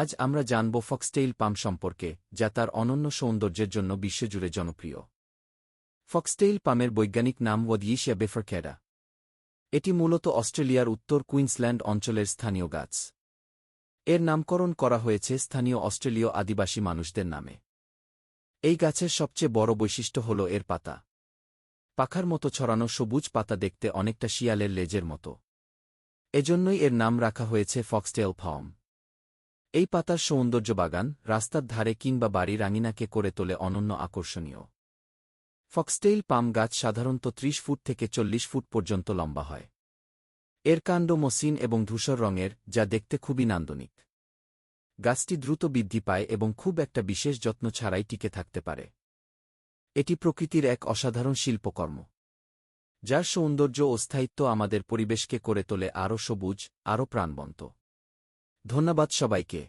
আজ আমরা জানব ফক্সটেইল পাম সম্পর্কে, যা তার অনন্য সৌন্দর্যের জন্য বিশ্বজুড়ে জনপ্রিয়। ফক্সটেইল পামের বৈজ্ঞানিক নাম ওয়দিয়েশিয়া বেফারক্যাডা এটি মূলত অস্ট্রেলিয়ার উত্তর কুইন্সল্যান্ড অঞ্চলের স্থানীয় গাছ। এর নামকরণ করা হয়েছে স্থানীয় অস্ট্রেলীয় আদিবাসী মানুষদের নামে। এই গাছের সবচেয়ে বড় বৈশিষ্ট্য হল এর পাতা। পাখার মতো ছড়ানো সবুজ পাতা দেখতে অনেকটা শিয়ালের লেজের মতো। এজন্যই এর নাম রাখা হয়েছে ফক্সটেল ফর্ম এই পাতার সৌন্দর্য বাগান, রাস্তার ধারে কিংবা বাড়ির আঙিনাকে করে তোলে অনন্য আকর্ষণীয়। ফক্সটেইল পাম গাছ সাধারণত ত্রিশ ফুট থেকে চল্লিশ ফুট পর্যন্ত লম্বা হয়। এর কাণ্ড মসৃণ এবং ধূসর রঙের, যা দেখতে খুবই নান্দনিক। গাছটি দ্রুত বৃদ্ধি পায় এবং খুব একটা বিশেষ যত্ন ছাড়াই টিকে থাকতে পারে। এটি প্রকৃতির এক অসাধারণ শিল্পকর্ম। যার সৌন্দর্য ও স্থায়িত্ব আমাদের পরিবেশকে করে তোলে আরও সবুজ, আরও প্রাণবন্ত। ধন্যবাদ সবাইকে।